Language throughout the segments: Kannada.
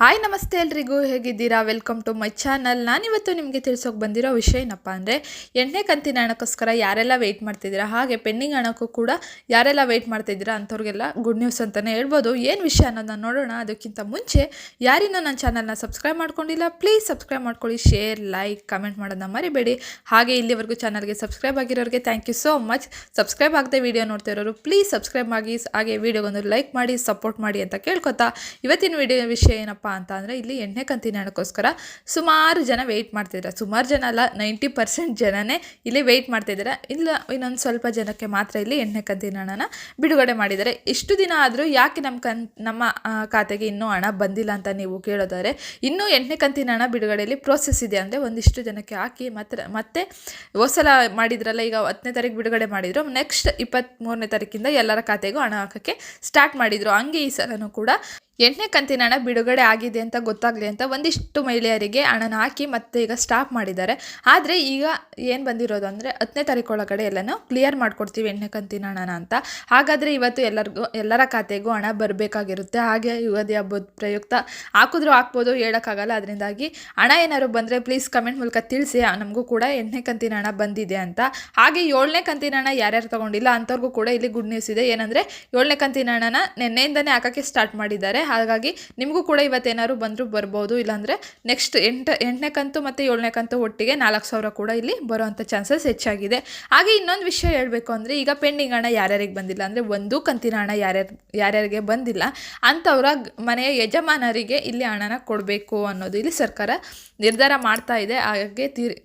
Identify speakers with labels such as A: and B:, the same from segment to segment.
A: ಹಾಯ್, ನಮಸ್ತೆ ಎಲ್ರಿಗೂ. ಹೇಗಿದ್ದೀರಾ? ವೆಲ್ಕಮ್ ಟು ಮೈ ಚಾನಲ್ ನಾನಿವತ್ತು ನಿಮಗೆ ತಿಳಿಸೋಕೆ ಬಂದಿರೋ ವಿಷಯ ಏನಪ್ಪ ಅಂದರೆ ಎಣ್ಣೆ ಕಂತಿನ ಹಣಕ್ಕೋಸ್ಕರ ಯಾರೆಲ್ಲ ವೆಯ್ಟ್ ಮಾಡ್ತಿದ್ದೀರಾ? ಹಾಗೆ ಪೆಂಡಿಂಗ್ ಹಣಕ್ಕೂ ಕೂಡ ಯಾರೆಲ್ಲ ವೆಯ್ಟ್ ಮಾಡ್ತಿದ್ದೀರಾ ಅಂಥವ್ರಿಗೆಲ್ಲ ಗುಡ್ ನ್ಯೂಸ್ ಅಂತಲೇ ಹೇಳ್ಬೋದು. ಏನು ವಿಷಯ ಅನ್ನೋದನ್ನ ನೋಡೋಣ. ಅದಕ್ಕಿಂತ ಮುಂಚೆ ಯಾರಿನ್ನೂ ನನ್ನ ಚಾನಲ್ನ ಸಬ್ಸ್ಕ್ರೈಬ್ ಮಾಡ್ಕೊಂಡಿಲ್ಲ ಪ್ಲೀಸ್ ಸಬ್ಸ್ಕ್ರೈಬ್ ಮಾಡ್ಕೊಳ್ಳಿ ಶೇರ್ ಲೈಕ್ ಕಮೆಂಟ್ ಮಾಡೋದನ್ನ ಮರಿಬೇಡಿ. ಹಾಗೆ ಇಲ್ಲಿವರೆಗೂ ಚಾನಲ್ಗೆ subscribe ಆಗಿರೋರಿಗೆ thank you so much subscribe ಆಗದೆ ವಿಡಿಯೋ ನೋಡ್ತಿರೋರು ಪ್ಲೀಸ್ ಸಬ್ಸ್ಕ್ರೈಬ್ ಆಗಿ, ಹಾಗೆ ವೀಡಿಯೋಗೊಂದು ಲೈಕ್ ಮಾಡಿ ಸಪೋರ್ಟ್ ಮಾಡಿ ಅಂತ ಕೇಳ್ಕೊತಾ ಇವತ್ತಿನ ವಿಡಿಯೋ ವಿಷಯ ಏನಪ್ಪ ಅಂತ ಅಂದರೆ ಇಲ್ಲಿ ಎಣ್ಣೆ ಕಂತಿನ ಹಣಕ್ಕೋಸ್ಕರ ಸುಮಾರು ಜನ ವೆಯ್ಟ್ ಮಾಡ್ತಿದ್ದಾರೆ ಸುಮಾರು ಜನ ಅಲ್ಲ ನೈಂಟಿ ಪರ್ಸೆಂಟ್ ಜನನೇ ಇಲ್ಲಿ ವೆಯ್ಟ್ ಮಾಡ್ತಿದ್ದಾರೆ ಇಲ್ಲ, ಇನ್ನೊಂದು ಸ್ವಲ್ಪ ಜನಕ್ಕೆ ಮಾತ್ರ ಇಲ್ಲಿ ಎಣ್ಣೆ ಕಂತಿನ ಹಣನ ಬಿಡುಗಡೆ ಮಾಡಿದ್ದಾರೆ. ಇಷ್ಟು ದಿನ ಆದರೂ ಯಾಕೆ ನಮ್ಮ ಕನ್, ನಮ್ಮ ಖಾತೆಗೆ ಇನ್ನೂ ಹಣ ಬಂದಿಲ್ಲ ಅಂತ ನೀವು ಕೇಳೋದಾದರೆ, ಇನ್ನೂ ಎಣ್ಣೆ ಕಂತಿನ ಹಣ ಬಿಡುಗಡೆಯಲ್ಲಿ ಪ್ರೋಸೆಸ್ ಇದೆ ಅಂದರೆ ಒಂದಿಷ್ಟು ಜನಕ್ಕೆ ಹಾಕಿ ಮತ್ತೆ ಮತ್ತೆ ಹೋಸಲ ಮಾಡಿದ್ರಲ್ಲ, ಈಗ ಹತ್ತನೇ ತಾರೀಕು ಬಿಡುಗಡೆ ಮಾಡಿದ್ರು. ನೆಕ್ಸ್ಟ್ ಇಪ್ಪತ್ತ್ಮೂರನೇ ತಾರೀಕಿಂದ ಎಲ್ಲರ ಖಾತೆಗೂ ಹಣ ಹಾಕೋಕ್ಕೆ ಸ್ಟಾರ್ಟ್ ಮಾಡಿದರು. ಹಂಗೆ ಈ ಸಲನೂ ಕೂಡ ಎಂಟನೇ ಕಂತಿನ ಹಣ ಬಿಡುಗಡೆ ಆಗಿದೆ ಅಂತ ಗೊತ್ತಾಗಲಿ ಅಂತ ಒಂದಿಷ್ಟು ಮಹಿಳೆಯರಿಗೆ ಹಣನ ಹಾಕಿ ಮತ್ತೆ ಈಗ ಸ್ಟಾಪ್ ಮಾಡಿದ್ದಾರೆ. ಆದರೆ ಈಗ ಏನು ಬಂದಿರೋದು ಅಂದರೆ ಹತ್ತನೇ ತಾರೀಕು ಒಳಗಡೆ ಎಲ್ಲನೂ ಕ್ಲಿಯರ್ ಮಾಡಿಕೊಡ್ತೀವಿ ಎಣ್ಣೆ ಕಂತಿನ ಹಣನ ಅಂತ. ಹಾಗಾದರೆ ಇವತ್ತು ಎಲ್ಲರಿಗೂ, ಎಲ್ಲರ ಖಾತೆಗೂ ಹಣ ಬರಬೇಕಾಗಿರುತ್ತೆ. ಹಾಗೆ ಯುಗಾದಿ ಹಬ್ಬದ ಪ್ರಯುಕ್ತ ಹಾಕಿದ್ರೂ ಹಾಕ್ಬೋದು, ಹೇಳೋಕ್ಕಾಗಲ್ಲ. ಅದರಿಂದಾಗಿ ಹಣ ಏನಾದ್ರು ಬಂದರೆ ಪ್ಲೀಸ್ ಕಮೆಂಟ್ ಮೂಲಕ ತಿಳಿಸಿ. ನಮಗೂ ಕೂಡ ಎಣ್ಣೆ ಕಂತಿನ ಹಣ ಬಂದಿದೆ ಅಂತ. ಹಾಗೆ ಏಳನೇ ಕಂತಿನ ಹಣ ಯಾರ್ಯಾರು ತೊಗೊಂಡಿಲ್ಲ ಅಂಥವ್ರಿಗೂ ಕೂಡ ಇಲ್ಲಿ ಗುಡ್ ನ್ಯೂಸ್ ಇದೆ. ಏನಂದರೆ ಏಳನೇ ಕಂತಿನ ಹಣನ ನಿನ್ನೆಯಿಂದನೇ ಹಾಕೋಕ್ಕೆ ಸ್ಟಾರ್ಟ್ ಮಾಡಿದ್ದಾರೆ. ಹಾಗಾಗಿ ನಿಮಗೂ ಕೂಡ ಇವತ್ತೇನಾದ್ರು ಬಂದರೂ ಬರ್ಬೋದು. ಇಲ್ಲಾಂದರೆ ನೆಕ್ಸ್ಟ್ ಎಂಟು, ಎಂಟನೇ ಕಂತು ಮತ್ತು ಏಳನೇ ಕಂತು ಒಟ್ಟಿಗೆ ನಾಲ್ಕು ಸಾವಿರ ಕೂಡ ಇಲ್ಲಿ ಬರುವಂಥ ಚಾನ್ಸಸ್ ಹೆಚ್ಚಾಗಿದೆ. ಹಾಗೆ ಇನ್ನೊಂದು ವಿಷಯ ಹೇಳಬೇಕು ಅಂದರೆ ಈಗ ಪೆಂಡಿಂಗ್ ಹಣ ಯಾರ್ಯಾರಿಗೆ ಬಂದಿಲ್ಲ ಅಂದರೆ ಒಂದು ಕಂತಿನ ಹಣ ಯಾರ್ಯಾರು, ಯಾರ್ಯಾರಿಗೆ ಬಂದಿಲ್ಲ ಅಂಥವ್ರ ಮನೆಯ ಯಜಮಾನರಿಗೆ ಇಲ್ಲಿ ಹಣನ ಕೊಡಬೇಕು ಅನ್ನೋದು ಇಲ್ಲಿ ಸರ್ಕಾರ ನಿರ್ಧಾರ ಮಾಡ್ತಾ ಇದೆ. ಹಾಗೆ ತೀರ್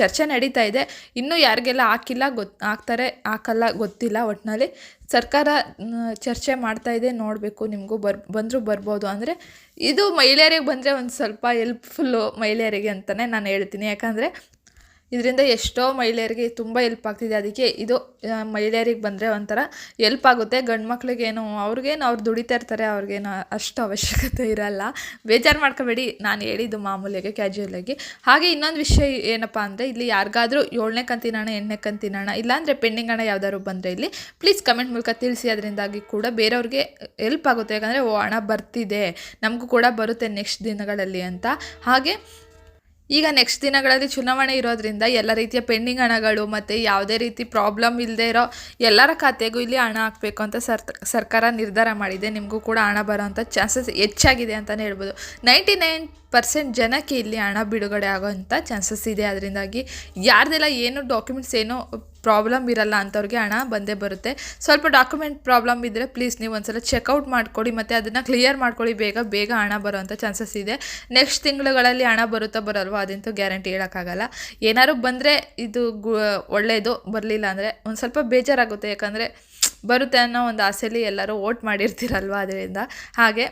A: ಚರ್ಚೆ ನಡೀತಾ ಇದೆ. ಇನ್ನೂ ಯಾರಿಗೆಲ್ಲ ಹಾಕಿಲ್ಲ ಗೊತ್, ಹಾಕ್ತಾರೆ, ಹಾಕಲ್ಲ ಗೊತ್ತಿಲ್ಲ ಒಟ್ಟಿನಲ್ಲಿ ಸರ್ಕಾರ ಚರ್ಚೆ ಮಾಡ್ತಾ ಇದೆ. ನೋಡಬೇಕು ನಿಮಗೂ ಬರ್, ಬಂದರೂ ಬರ್ಬೋದು. ಅಂದರೆ ಇದು ಮಹಿಳೆಯರಿಗೆ ಬಂದರೆ ಒಂದು ಸ್ವಲ್ಪ ಹೆಲ್ಪ್ಫುಲ್ಲು ಮಹಿಳೆಯರಿಗೆ ಅಂತಲೇ ನಾನು ಹೇಳ್ತೀನಿ. ಯಾಕಂದರೆ ಇದರಿಂದ ಎಷ್ಟೋ ಮಹಿಳೆಯರಿಗೆ ತುಂಬ ಹೆಲ್ಪ್ ಆಗ್ತಿದೆ. ಅದಕ್ಕೆ ಇದು ಮಹಿಳೆಯರಿಗೆ ಬಂದರೆ ಒಂಥರ ಹೆಲ್ಪ್ ಆಗುತ್ತೆ. ಗಂಡು ಮಕ್ಳಿಗೇನು, ಅವ್ರಿಗೇನು ಅವ್ರು ದುಡಿತಾ ಇರ್ತಾರೆ, ಅವ್ರಿಗೇನು ಅಷ್ಟು ಅವಶ್ಯಕತೆ ಇರಲ್ಲ. ಬೇಜಾರು ಮಾಡ್ಕೋಬೇಡಿ. ನಾನು ಹೇಳಿದ್ದು ಮಾಮೂಲಿಯಾಗಿ ಕ್ಯಾಜುಯಲಾಗಿ ಹಾಗೆ ಇನ್ನೊಂದು ವಿಷಯ ಏನಪ್ಪ ಅಂದರೆ, ಇಲ್ಲಿ ಯಾರಿಗಾದರೂ ಏಳನೇ ಕಂತಿನ ಎಂಟನೇ ಕಂತಿನ ಇಲ್ಲಾಂದರೆ ಪೆಂಡಿಂಗ್ ಹಣ ಯಾವ್ದಾದ್ರು ಬಂದರೆ ಇಲ್ಲಿ ಪ್ಲೀಸ್ ಕಮೆಂಟ್ ಮೂಲಕ ತಿಳಿಸಿ. ಅದರಿಂದಾಗಿ ಕೂಡ ಬೇರೆಯವ್ರಿಗೆ ಹೆಲ್ಪ್ ಆಗುತ್ತೆ. ಯಾಕಂದರೆ, ಓ, ಹಣ ಬರ್ತಿದೆ. ನಮಗೂ ಕೂಡ ಬರುತ್ತೆ ನೆಕ್ಸ್ಟ್ ದಿನಗಳಲ್ಲಿ ಅಂತ. ಹಾಗೆ ಈಗ ನೆಕ್ಸ್ಟ್ ದಿನಗಳಲ್ಲಿ ಚುನಾವಣೆ ಇರೋದ್ರಿಂದ ಎಲ್ಲ ರೀತಿಯ ಪೆಂಡಿಂಗ್ ಹಣಗಳು ಮತ್ತು ಯಾವುದೇ ರೀತಿ ಪ್ರಾಬ್ಲಮ್ ಇಲ್ಲದೆ ಇರೋ ಎಲ್ಲರ ಖಾತೆಗೂ ಇಲ್ಲಿ ಹಣ ಹಾಕಬೇಕು ಅಂತ ಸರ್, ಸರ್ಕಾರ ನಿರ್ಧಾರ ಮಾಡಿದೆ. ನಿಮಗೂ ಕೂಡ ಹಣ ಬರೋವಂಥ ಚಾನ್ಸಸ್ ಹೆಚ್ಚಾಗಿದೆ ಅಂತಲೇ ಹೇಳ್ಬೋದು. ನೈಂಟಿ ನೈನ್ ಪರ್ಸೆಂಟ್ ಜನಕ್ಕೆ ಇಲ್ಲಿ ಹಣ ಬಿಡುಗಡೆ ಆಗೋವಂಥ ಚಾನ್ಸಸ್ ಇದೆ. ಅದರಿಂದಾಗಿ ಯಾರ್ದೆಲ್ಲ ಏನು ಡಾಕ್ಯುಮೆಂಟ್ಸ್ ಏನೋ ಪ್ರಾಬ್ಲಮ್ ಇರಲ್ಲ ಅಂಥವ್ರಿಗೆ ಹಣ ಬಂದೇ ಬರುತ್ತೆ. ಸ್ವಲ್ಪ ಡಾಕ್ಯುಮೆಂಟ್ ಪ್ರಾಬ್ಲಮ್ ಇದ್ದರೆ ಪ್ಲೀಸ್ ನೀವು ಒಂದ್ಸಲ ಚೆಕ್ಔಟ್ ಮಾಡಿಕೊಡಿ ಮತ್ತು ಅದನ್ನು ಕ್ಲಿಯರ್ ಮಾಡ್ಕೊಳ್ಳಿ. ಬೇಗ ಬೇಗ ಹಣ ಬರೋವಂಥ ಚಾನ್ಸಸ್ ಇದೆ. ನೆಕ್ಸ್ಟ್ ತಿಂಗಳುಗಳಲ್ಲಿ ಹಣ ಬರುತ್ತಾ ಬರಲ್ವೋ ಅದಂತೂ ಗ್ಯಾರಂಟಿ ಹೇಳೋಕ್ಕಾಗಲ್ಲ. ಏನಾದ್ರು ಬಂದರೆ ಇದು ಗು ಒಳ್ಳೆಯದು ಬರಲಿಲ್ಲ ಅಂದರೆ ಒಂದು ಸ್ವಲ್ಪ ಬೇಜಾರಾಗುತ್ತೆ. ಯಾಕಂದರೆ ಬರುತ್ತೆ ಅನ್ನೋ ಒಂದು ಆಸೆಯಲ್ಲಿ ಎಲ್ಲರೂ ಓಟ್ ಮಾಡಿರ್ತೀರಲ್ವ ಅದರಿಂದ. ಹಾಗೆ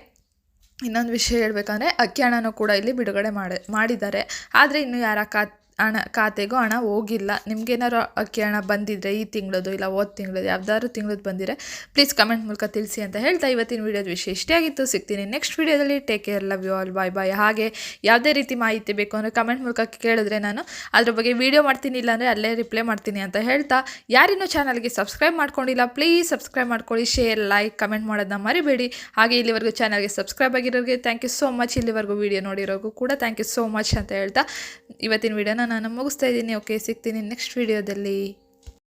A: ಇನ್ನೊಂದು ವಿಷಯ ಹೇಳ್ಬೇಕಂದ್ರೆ ಅಕ್ಕಿ ಹಣನೂ ಕೂಡ ಇಲ್ಲಿ ಬಿಡುಗಡೆ ಮಾಡಿ ಮಾಡಿದ್ದಾರೆ. ಆದರೆ ಇನ್ನು ಯಾರ ಖಾ ಹಣ, ಖಾತೆಗೂ ಹಣ ಹೋಗಿಲ್ಲ. ನಿಮಗೇನಾರು ಅಕ್ಕಿ ಹಣ ಬಂದಿದ್ರೆ ಈ ತಿಂಗಳದು ಇಲ್ಲ ಹೋದ ತಿಂಗಳದು ಯಾವ್ದಾದ್ರು ತಿಂಗಳದ್ದು ಬಂದಿದೆ ಪ್ಲೀಸ್ ಕಮೆಂಟ್ ಮೂಲಕ ತಿಳಿಸಿ ಅಂತ ಹೇಳ್ತಾ ಇವತ್ತಿನ ವೀಡಿಯೋದ ವಿಷಯ ಆಗಿತ್ತು. ಸಿಗ್ತೀನಿ ನೆಕ್ಸ್ಟ್ ವೀಡಿಯೋದಲ್ಲಿ. Take care love you all bye bye ಹಾಗೆ ಯಾವುದೇ ರೀತಿ ಮಾಹಿತಿ ಬೇಕು ಅಂದರೆ ಕಮೆಂಟ್ ಮೂಲಕ ಕೇಳಿದ್ರೆ ನಾನು ಅದ್ರ ಬಗ್ಗೆ ವೀಡಿಯೋ ಮಾಡ್ತೀನಿ, ಇಲ್ಲಾಂದರೆ ಅಲ್ಲೇ ರಿಪ್ಲೈ ಮಾಡ್ತೀನಿ ಅಂತ ಹೇಳ್ತಾ. ಯಾರಿನ್ನೂ ಚಾನಲ್ಗೆ ಸಬ್ಸ್ಕ್ರೈಬ್ ಮಾಡ್ಕೊಂಡಿಲ್ಲ ಪ್ಲೀಸ್ ಸಬ್ಸ್ಕ್ರೈಬ್ ಮಾಡ್ಕೊಳ್ಳಿ ಶೇರ್ ಲೈಕ್ ಕಮೆಂಟ್ ಮಾಡೋದನ್ನ ಮರಿಬೇಡಿ. ಹಾಗೆ ಇಲ್ಲಿವರೆಗೂ ಚಾನಲ್ಗೆ ಸಬ್ಸ್ಕ್ರೈಬ್ ಆಗಿರೋರಿಗೆ ಥ್ಯಾಂಕ್ ಯು ಸೋ ಮಚ್ ಇಲ್ಲಿವರೆಗೂ ವೀಡಿಯೋ ನೋಡಿರೋಗೂ ಕೂಡ ಥ್ಯಾಂಕ್ ಯು ಸೋ ಮಚ್ ಅಂತ ಹೇಳ್ತಾ ಇವತ್ತಿನ ವೀಡಿಯೋನ ನಾನು ಮುಗಿಸ್ತಾ ಇದ್ದೀನಿ. ಓಕೆ ಸಿಗ್ತೀನಿ ನೆಕ್ಸ್ಟ್ ವೀಡಿಯೋದಲ್ಲಿ